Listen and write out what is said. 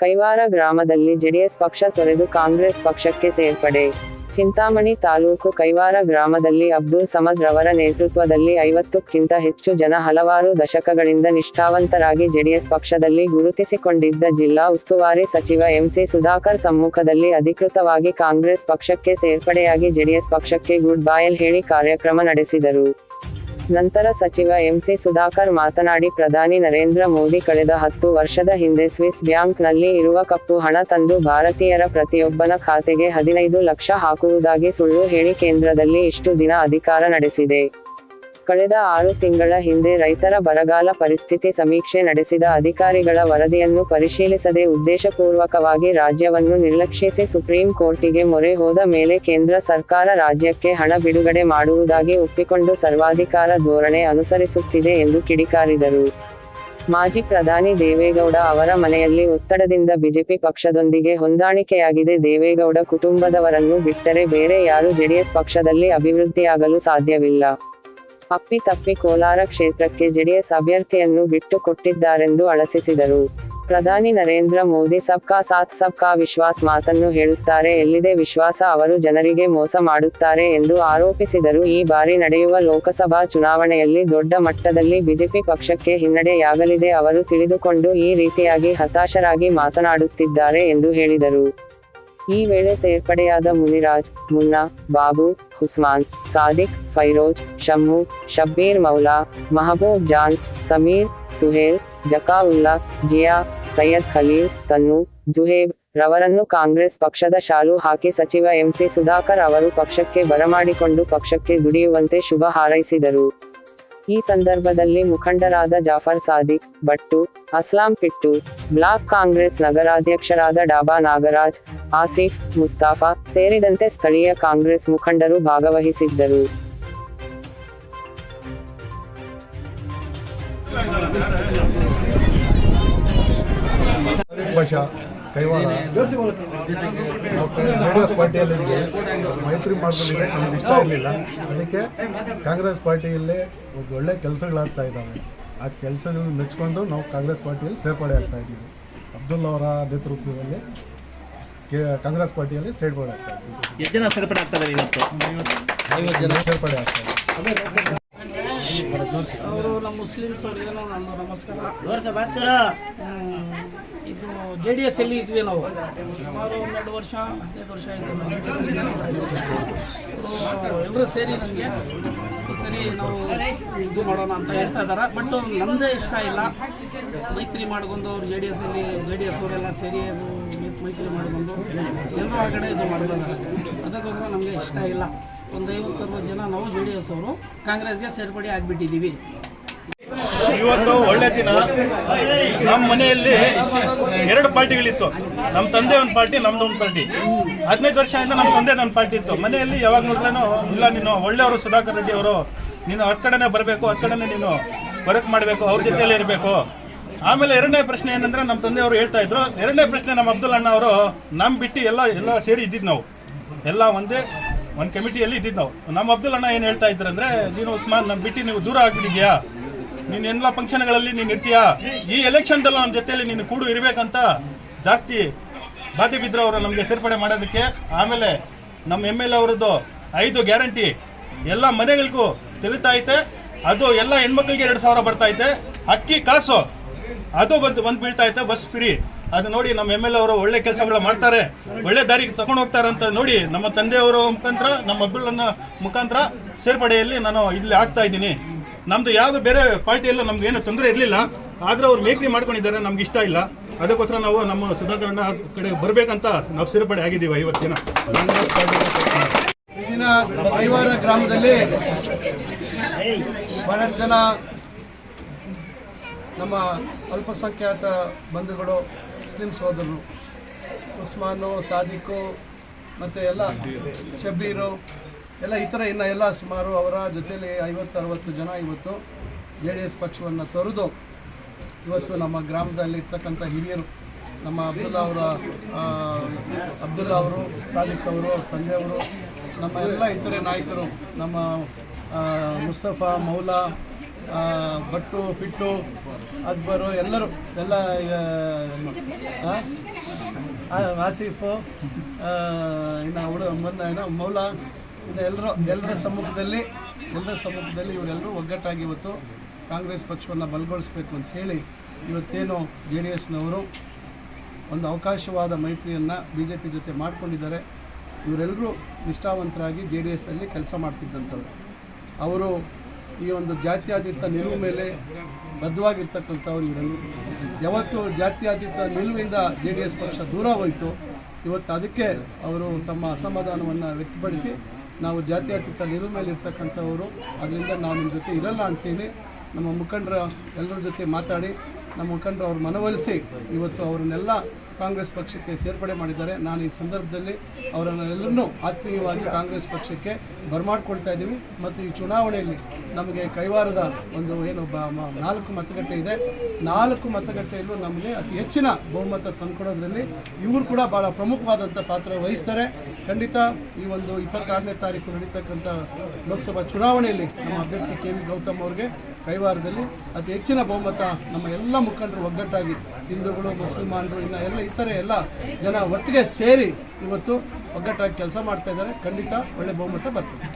ಕೈವಾರ ಗ್ರಾಮದಲ್ಲಿ ಜೆಡಿಎಸ್ ಪಕ್ಷ ತೊರೆದು ಕಾಂಗ್ರೆಸ್ ಪಕ್ಷಕ್ಕೆ ಸೇರ್ಪಡೆ. ಚಿಂತಾಮಣಿ ತಾಲೂಕು ಕೈವಾರ ಗ್ರಾಮದಲ್ಲಿ ಅಬ್ದುಲ್ ಸಮದ್ ರವರ ನೇತೃತ್ವದಲ್ಲಿ ಐವತ್ತಕ್ಕಿಂತ ಹೆಚ್ಚು ಜನ ಹಲವಾರು ದಶಕಗಳಿಂದ ನಿಷ್ಠಾವಂತರಾಗಿ ಜೆಡಿಎಸ್ ಪಕ್ಷದಲ್ಲಿ ಗುರುತಿಸಿಕೊಂಡಿದ್ದ ಜಿಲ್ಲಾ ಉಸ್ತುವಾರಿ ಸಚಿವ ಎಂಸಿ ಸುಧಾಕರ್ ಸಮ್ಮುಖದಲ್ಲಿ ಅಧಿಕೃತವಾಗಿ ಕಾಂಗ್ರೆಸ್ ಪಕ್ಷಕ್ಕೆ ಸೇರ್ಪಡೆಯಾಗಿ ಜೆಡಿಎಸ್ ಪಕ್ಷಕ್ಕೆ ಗುಡ್ ಬಾಯಲ್ ಹೇಳಿ ಕಾರ್ಯಕ್ರಮ ನಡೆಸಿದರು. ನಂತರ ಸಚಿವ ಎಂಸಿ ಸುಧಾಕರ್ ಮಾತನಾಡಿ, ಪ್ರಧಾನಿ ನರೇಂದ್ರ ಮೋದಿ ಕಳೆದ ಹತ್ತು ವರ್ಷದ ಹಿಂದೆ ಸ್ವಿಸ್ ಬ್ಯಾಂಕ್ನಲ್ಲಿ ಇರುವ ಕಪ್ಪು ಹಣ ತಂದು ಭಾರತೀಯರ ಪ್ರತಿಯೊಬ್ಬನ ಖಾತೆಗೆ ಹದಿನೈದು ಲಕ್ಷ ಹಾಕುವುದಾಗಿ ಸುಳ್ಳು ಹೇಳಿ ಕೇಂದ್ರದಲ್ಲಿ ಇಷ್ಟು ದಿನ ಅಧಿಕಾರ ನಡೆಸಿದೆ. ಕಳೆದ ಆರು ತಿಂಗಳ ಹಿಂದೆ ರೈತರ ಬರಗಾಲ ಪರಿಸ್ಥಿತಿ ಸಮೀಕ್ಷೆ ನಡೆಸಿದ ಅಧಿಕಾರಿಗಳ ವರದಿಯನ್ನು ಪರಿಶೀಲಿಸದೆ ಉದ್ದೇಶಪೂರ್ವಕವಾಗಿ ರಾಜ್ಯವನ್ನು ನಿರ್ಲಕ್ಷಿಸಿ ಸುಪ್ರೀಂ ಕೋರ್ಟಿಗೆ ಮೊರೆ ಹೋದ ಮೇಲೆ ಕೇಂದ್ರ ಸರ್ಕಾರ ರಾಜ್ಯಕ್ಕೆ ಹಣ ಬಿಡುಗಡೆ ಮಾಡುವುದಾಗಿ ಒಪ್ಪಿಕೊಂಡು ಸರ್ವಾಧಿಕಾರ ಧೋರಣೆ ಅನುಸರಿಸುತ್ತಿದೆ ಎಂದು ಕಿಡಿಕಾರಿದರು. ಮಾಜಿ ಪ್ರಧಾನಿ ದೇವೇಗೌಡ ಅವರ ಮನೆಯಲ್ಲಿ ಒತ್ತಡದಿಂದ ಬಿಜೆಪಿ ಪಕ್ಷದೊಂದಿಗೆ ಹೊಂದಾಣಿಕೆಯಾಗಿದೆ. ದೇವೇಗೌಡ ಕುಟುಂಬದವರನ್ನು ಬಿಟ್ಟರೆ ಬೇರೆ ಯಾರು ಜೆಡಿಎಸ್ ಪಕ್ಷದಲ್ಲಿ ಅಭಿವೃದ್ಧಿಯಾಗಲು ಸಾಧ್ಯವಿಲ್ಲ. ಅಪ್ಪಿ ತಪ್ಪಿ ಕೋಲಾರ ಕ್ಷೇತ್ರಕ್ಕೆ ಜೆಡಿಎಸ್ ಅಭ್ಯರ್ಥಿಯನ್ನು ಬಿಟ್ಟು ಕೊಟ್ಟಿದ್ದಾರೆಂದು ಅಳಸಿಸಿದರು. ಪ್ರಧಾನಿ ನರೇಂದ್ರ ಮೋದಿ ಸಬ್ಕಾ ಸಾಥ್, ಸಬ್ಕಾ ವಿಶ್ವಾಸ್ ಮಾತನ್ನು ಹೇಳುತ್ತಾರೆ. ಎಲ್ಲಿದೆ ವಿಶ್ವಾಸ? ಅವರು ಜನರಿಗೆ ಮೋಸ ಮಾಡುತ್ತಾರೆ ಎಂದು ಆರೋಪಿಸಿದರು. ಈ ಬಾರಿ ನಡೆಯುವ ಲೋಕಸಭಾ ಚುನಾವಣೆಯಲ್ಲಿ ದೊಡ್ಡ ಮಟ್ಟದಲ್ಲಿ ಬಿಜೆಪಿ ಪಕ್ಷಕ್ಕೆ ಹಿನ್ನಡೆಯಾಗಲಿದೆ. ಅವರು ತಿಳಿದುಕೊಂಡು ಈ ರೀತಿಯಾಗಿ ಹತಾಶರಾಗಿ ಮಾತನಾಡುತ್ತಿದ್ದಾರೆ ಎಂದು ಹೇಳಿದರು. ಈ ವೇಳೆ ಸೇರ್ಪಡೆಯಾದ ಮುನಿರಾಜ್, ಮುನ್ನಾ, ಬಾಬು ಹುಸ್ಮಾನ್ ಸಾದಿಕ್, ಫೈರೋಜ್, ಶಮ್ಮು, ಶಬ್ಬೀರ್ ಮೌಲಾ, ಮಹಬೂಬ್ ಜಾನ್, ಸಮೀರ್, ಸುಹೇಲ್, ಜಕಾವುಲ್ಲಾ, ಜಿಯಾ, ಸೈಯದ್ ಖಲೀಲ್, ತನ್ನು, ಜುಹೇಬ್ ರವರನ್ನು ಕಾಂಗ್ರೆಸ್ ಪಕ್ಷದ ಶಾಲು ಹಾಕಿ ಸಚಿವ ಎಂಸಿ ಸುಧಾಕರ್ ಅವರು ಪಕ್ಷಕ್ಕೆ ಬರಮಾಡಿಕೊಂಡು ಪಕ್ಷಕ್ಕೆ ದುಡಿಯುವಂತೆ ಶುಭ ಹಾರೈಸಿದರು. ಈ ಸಂದರ್ಭದಲ್ಲಿ ಮುಖಂಡರಾದ ಜಾಫರ್ ಸಾದಿಕ್, ಭಟ್ಟು, ಅಸ್ಲಾಂ ಪಿಟ್ಟು, ಬ್ಲಾಕ್ ಕಾಂಗ್ರೆಸ್ ನಗರಾಧ್ಯಕ್ಷರಾದ ಡಾಬಾ ನಾಗರಾಜ್ ಆಸಿಫ್, ಮುಸ್ತಾಫಾ ಸೇರಿದಂತೆ ಸ್ಥಳೀಯ ಕಾಂಗ್ರೆಸ್ ಮುಖಂಡರು ಭಾಗವಹಿಸಿದ್ದರು. ಎಸ್ ಪಾರ್ಟಿಯಲ್ಲಿ ಮೈತ್ರಿ ಮಾಡಿದ್ರೆ ನಮಗೆ ಇಷ್ಟ ಇರಲಿಲ್ಲ. ಅದಕ್ಕೆ ಕಾಂಗ್ರೆಸ್ ಪಾರ್ಟಿಯಲ್ಲೇ ಒಳ್ಳೆ ಕೆಲಸಗಳಾಗ್ತಾ ಇದ್ದಾವೆ. ಆ ಕೆಲಸಗಳನ್ನ ಮೆಚ್ಕೊಂಡು ನಾವು ಕಾಂಗ್ರೆಸ್ ಪಾರ್ಟಿಯಲ್ಲಿ ಸೇರ್ಪಡೆ ಆಗ್ತಾ ಇದ್ದೀವಿ. ಅಬ್ದುಲ್ ಅವರ ನೇತೃತ್ವದಲ್ಲಿ ಕಾಂಗ್ರೆಸ್ ಪಾರ್ಟಿಯಲ್ಲಿ ಸೇರ್ಪಡೆ ಆಗ್ತಾ ಇದ್ದೀವಿ ಎಷ್ಟು ಜನ ಸೇರ್ಪಡೆ ಆಗ್ತಾರೆ ಇವತ್ತು ಐವತ್ತು ಜನ. ಸೇರ್ಪಡೆ ಆಗ್ತಾ ಇದ್ದೀವಿ ಅವರು ನಮ್ಮ ಮುಸ್ಲಿಮ್ಸ್ ಅವ್ರಿಗೇನೋ ನಾನು ನಮಸ್ಕಾರ. ಇದು ಜೆ ಡಿ ಎಸ್ ಅಲ್ಲಿ ಇದ್ವಿ ನಾವು. ಸುಮಾರು ಒಂದೆರಡು ವರ್ಷ ಹದಿನೈದು ವರ್ಷ ಆಯಿತು ನಾವು ಎಲ್ಲರೂ ಸೇರಿ ನನಗೆ ಸರಿ ನಾವು ಇದು ಮಾಡೋಣ ಅಂತ ಹೇಳ್ತಾ ಇದ್ದಾರೆ ಬಟ್ ನಮ್ಮದೇ ಇಷ್ಟ ಇಲ್ಲ. ಮೈತ್ರಿ ಮಾಡ್ಕೊಂಡು ಅವ್ರು ಜೆ ಡಿ ಎಸ್ ಅಲ್ಲಿ ಜೆ ಡಿ ಎಸ್ ಅವರೆಲ್ಲ ಸೇರಿ ಅದು ಮೈತ್ರಿ ಮಾಡ್ಕೊಂಡು ಎಲ್ಲರೂ ಆ ಕಡೆ ಇದು ಮಾಡ್ತಾರೆ ಅದಕ್ಕೋಸ್ಕರ ನಮಗೆ ಇಷ್ಟ ಇಲ್ಲ. ಒಂದು ಐವತ್ತರವತ್ತು ಜನ ನಾವು ಜೆ ಡಿ ಎಸ್ ಅವರು ಕಾಂಗ್ರೆಸ್ಗೆ ಸೇರ್ಪಡೆ ಆಗಿಬಿಟ್ಟಿದ್ದೀವಿ. ಇವತ್ತು ಒಳ್ಳೆ ದಿನ. ನಮ್ಮ ಮನೆಯಲ್ಲಿ ಎರಡು ಪಾರ್ಟಿಗಳಿತ್ತು. ನಮ್ಮ ತಂದೆ ಒಂದು ಪಾರ್ಟಿ, ನಮ್ದು ಒಂದು ಪಾರ್ಟಿ. ಹದಿನೈದು ವರ್ಷದಿಂದ ನಮ್ಮ ತಂದೆ ನನ್ನ ಪಾರ್ಟಿ ಇತ್ತು. ಮನೆಯಲ್ಲಿ ಯಾವಾಗ ನೋಡಿದ್ರೂ ಇಲ್ಲ ನೀನು ಒಳ್ಳೆಯವರು ಸುಧಾಕರ್ ರೆಡ್ಡಿ ಅವರು, ನೀನು ಹತ್ತು ಕಡೆನೇ ಬರಬೇಕು ಹತ್ತು ಕಡೆನೇ ನೀನು ವರ್ಕ್ ಮಾಡಬೇಕು, ಅವ್ರ ಜೊತೆಯಲ್ಲಿ ಇರಬೇಕು. ಆಮೇಲೆ ಎರಡನೇ ಪ್ರಶ್ನೆ ಏನಂದ್ರೆ ನಮ್ಮ ತಂದೆಯವರು ಹೇಳ್ತಾ ಇದ್ರು, ಎರಡನೇ ಪ್ರಶ್ನೆ ನಮ್ಮ ಅಬ್ದುಲ್ ಅಣ್ಣ ಅವರು ನಮ್ಮ ಬಿಟ್ಟು ಎಲ್ಲ ಎಲ್ಲ ಸೇರಿ ಇದ್ದಿದ್ದು ನಾವು. ಎಲ್ಲ ಒಂದೇ ಒಂದು ಕಮಿಟಿಯಲ್ಲಿ ಇದ್ದಿದ್ದು ನಾವು. ನಮ್ಮ ಅಬ್ದುಲ್ ಅಣ್ಣ ಏನು ಹೇಳ್ತಾ ಇದ್ರು ಅಂದರೆ, ನೀನು ಉಸ್ಮಾನ್ ನಮ್ಮ ಬಿಟ್ಟು ನೀವು ದೂರ ಆಗ್ಬಿಟ್ಟಿದ್ಯಾ? ನೀನು ಎಲ್ಲ ಫಂಕ್ಷನ್ಗಳಲ್ಲಿ ನೀನು ಇರ್ತೀಯಾ? ಈ ಎಲೆಕ್ಷನ್ದಲ್ಲ ನಮ್ಮ ಜೊತೆಯಲ್ಲಿ ನೀನು ಕೂಡು ಇರಬೇಕಂತ ಜಾಸ್ತಿ ಬಾತಿ ಬಿದ್ರು ಅವರು ನಮಗೆ ಸೇರ್ಪಡೆ ಮಾಡೋದಕ್ಕೆ. ಆಮೇಲೆ ನಮ್ಮ ಎಂ ಎಲ್ ಅವರದ್ದು ಐದು ಗ್ಯಾರಂಟಿ ಎಲ್ಲ ಮನೆಗಳಿಗೂ ತಿಳಿತಾ ಐತೆ. ಅದು ಎಲ್ಲ ಹೆಣ್ಮಕ್ಳಿಗೆ ಎರಡು ಸಾವಿರ ಬರ್ತಾ ಐತೆ. ಅಕ್ಕಿ, ಕಾಸು, ಅದು ಬಂದು ಬಂದು ಬೀಳ್ತಾ ಐತೆ, ಬಸ್ ಫ್ರೀ ಅದು ನೋಡಿ ನಮ್ಮ ಎಂ ಎಲ್ ಅವರು ಒಳ್ಳೆ ಕೆಲಸಗಳು ಮಾಡ್ತಾರೆ, ಒಳ್ಳೆ ದಾರಿಗೆ ತಗೊಂಡು ಹೋಗ್ತಾರೆ ಅಂತ ನೋಡಿ ನಮ್ಮ ತಂದೆಯವರ ಮುಖಾಂತರ, ನಮ್ಮ ಅಬ್ದುಲ್ಲನ್ನ ಮುಖಾಂತರ ಸೇರ್ಪಡೆಯಲ್ಲಿ ನಾನು ಇಲ್ಲಿ ಆಗ್ತಾ ಇದ್ದೀನಿ. ನಮ್ದು ಯಾವ್ದು ಬೇರೆ ಪಾರ್ಟಿಯಲ್ಲೂ ನಮ್ಗೆ ಏನು ತೊಂದರೆ ಇರಲಿಲ್ಲ. ಆದ್ರೆ ಅವ್ರು ಮೇಕ್ರಿ ಮಾಡ್ಕೊಂಡಿದ್ದಾರೆ, ನಮ್ಗೆ ಇಷ್ಟ ಇಲ್ಲ. ಅದಕ್ಕೋಸ್ಕರ ನಾವು ನಮ್ಮ ಸುಧಾಕರಣ ಕಡೆ ಬರ್ಬೇಕಂತ ನಾವು ಸೇರ್ಪಡೆ ಆಗಿದ್ದೀವಿ ಇವತ್ತಿನ. ಕೈವಾರ ಗ್ರಾಮದಲ್ಲಿ ಬಹಳಷ್ಟು ಜನ ನಮ್ಮ ಅಲ್ಪಸಂಖ್ಯಾತ ಬಂಧುಗಳು ಮುಸ್ಲಿಂ ಸೋದರರು, ಉಸ್ಮಾನು, ಸಾದಿಕು, ಮತ್ತು ಎಲ್ಲ ಶಬೀರು ಎಲ್ಲ ಈ ಥರ ಇನ್ನು ಎಲ್ಲ ಸುಮಾರು ಅವರ ಜೊತೆಯಲ್ಲಿ ಐವತ್ತು, ಅರವತ್ತು ಜನ ಇವತ್ತು ಜೆ ಡಿ ಎಸ್ ಪಕ್ಷವನ್ನು ತೊರೆದು ಇವತ್ತು ನಮ್ಮ ಗ್ರಾಮದಲ್ಲಿ ಇರ್ತಕ್ಕಂಥ ಹಿರಿಯರು, ನಮ್ಮ ಅಬ್ದುಲ್ಲಾ ಅವರ ಅಬ್ದುಲ್ಲಾ ಅವರು, ಸಾದಿಕ್ ಅವರು ಅವ್ರ ತಂದೆಯವರು ನಮ್ಮ ಎಲ್ಲ ಇತರೆ ನಾಯಕರು, ನಮ್ಮ ಮುಸ್ತಫಾ, ಮೌಲಾ ಭಟ್ಟು, ಪಿಟ್ಟು, ಅಕ್ಬರು, ಎಲ್ಲರೂ, ಎಲ್ಲ ಆಸಿಫು ಇನ್ನು ಹುಡ ಮೊನ್ನೆ ಏನೋ ಮೌಲ, ಇನ್ನು ಎಲ್ಲರೂ ಎಲ್ಲರ ಸಮ್ಮುಖದಲ್ಲಿ ಎಲ್ಲರ ಸಮ್ಮುಖದಲ್ಲಿ ಇವರೆಲ್ಲರೂ ಒಗ್ಗಟ್ಟಾಗಿ ಇವತ್ತು ಕಾಂಗ್ರೆಸ್ ಪಕ್ಷವನ್ನು ಬಲಗೊಳಿಸಬೇಕು ಅಂತ ಹೇಳಿ ಇವತ್ತೇನು ಜೆ ಡಿ ಎಸ್ನವರು ಒಂದು ಅವಕಾಶವಾದ ಮೈತ್ರಿಯನ್ನು ಬಿ ಜೆ ಪಿ ಜೊತೆ ಮಾಡ್ಕೊಂಡಿದ್ದಾರೆ. ಇವರೆಲ್ಲರೂ ನಿಷ್ಠಾವಂತರಾಗಿ ಜೆ ಡಿ ಎಸ್ಸಲ್ಲಿ ಕೆಲಸ ಮಾಡ್ತಿದ್ದಂಥವ್ರು. ಅವರು ಈ ಒಂದು ಜಾತ್ಯಾತೀತ ನಿಲುವು ಮೇಲೆ ಬದ್ಧವಾಗಿರ್ತಕ್ಕಂಥವ್ರು ಇವರಲ್ಲಿ. ಯಾವತ್ತು ಜಾತ್ಯಾತೀತ ನಿಲುವಿಂದ ಜೆ ಡಿ ಎಸ್ ಪಕ್ಷ ದೂರ ಹೋಯಿತು. ಇವತ್ತು ಅದಕ್ಕೆ ಅವರು ತಮ್ಮ ಅಸಮಾಧಾನವನ್ನು ವ್ಯಕ್ತಪಡಿಸಿ ನಾವು ಜಾತ್ಯಾತೀತ ನಿಲುವು ಮೇಲೆ ಇರ್ತಕ್ಕಂಥವರು ಅದರಿಂದ ನಾವು ನಿಮ್ಮ ಜೊತೆ ಇರಲ್ಲ ಅಂತೇಳಿ ನಮ್ಮ ಮುಖಂಡರ ಎಲ್ಲರ ಜೊತೆ ಮಾತಾಡಿ, ನಮ್ಮ ಮುಖಂಡರು ಅವ್ರು ಮನವೊಲಿಸಿ ಇವತ್ತು ಅವರನ್ನೆಲ್ಲ ಕಾಂಗ್ರೆಸ್ ಪಕ್ಷಕ್ಕೆ ಸೇರ್ಪಡೆ ಮಾಡಿದ್ದಾರೆ. ನಾನು ಈ ಸಂದರ್ಭದಲ್ಲಿ ಅವರನ್ನೆಲ್ಲರನ್ನೂ ಆತ್ಮೀಯವಾಗಿ ಕಾಂಗ್ರೆಸ್ ಪಕ್ಷಕ್ಕೆ ಬರಮಾಡ್ಕೊಳ್ತಾ ಇದ್ದೀವಿ. ಮತ್ತು ಈ ಚುನಾವಣೆಯಲ್ಲಿ ನಮಗೆ ಕೈವಾರದ ಒಂದು ಏನು ನಾಲ್ಕು ಮತಗಟ್ಟೆ ಇದೆ. ನಾಲ್ಕು ಮತಗಟ್ಟೆಯಲ್ಲೂ ನಮಗೆ ಅತಿ ಹೆಚ್ಚಿನ ಬಹುಮತ ತಂದುಕೊಡೋದ್ರಲ್ಲಿ ಇವರು ಕೂಡ ಭಾಳ ಪ್ರಮುಖವಾದಂಥ ಪಾತ್ರ ವಹಿಸ್ತಾರೆ. ಖಂಡಿತ ಈ ಒಂದು ಇಪ್ಪತ್ತಾರನೇ ತಾರೀಕು ನಡೀತಕ್ಕಂಥ ಲೋಕಸಭಾ ಚುನಾವಣೆಯಲ್ಲಿ ನಮ್ಮ ಅಭ್ಯರ್ಥಿ ಕೆ ಗೌತಮ್ ಅವ್ರಿಗೆ ಕೈವಾರದಲ್ಲಿ ಅತಿ ಹೆಚ್ಚಿನ ಬಹುಮತ ನಮ್ಮ ಎಲ್ಲ ಮುಖಂಡರು ಒಗ್ಗಟ್ಟಾಗಿ, ಹಿಂದೂಗಳು, ಮುಸಲ್ಮಾನರು, ಇನ್ನು ಎಲ್ಲ ಇತರೆ ಎಲ್ಲ ಜನ ಒಟ್ಟಿಗೆ ಸೇರಿ ಇವತ್ತು ಒಗ್ಗಟ್ಟಾಗಿ ಕೆಲಸ ಮಾಡ್ತಾ ಇದ್ದಾರೆ. ಖಂಡಿತ ಒಳ್ಳೆ ಬಹುಮತ ಬರ್ತದೆ.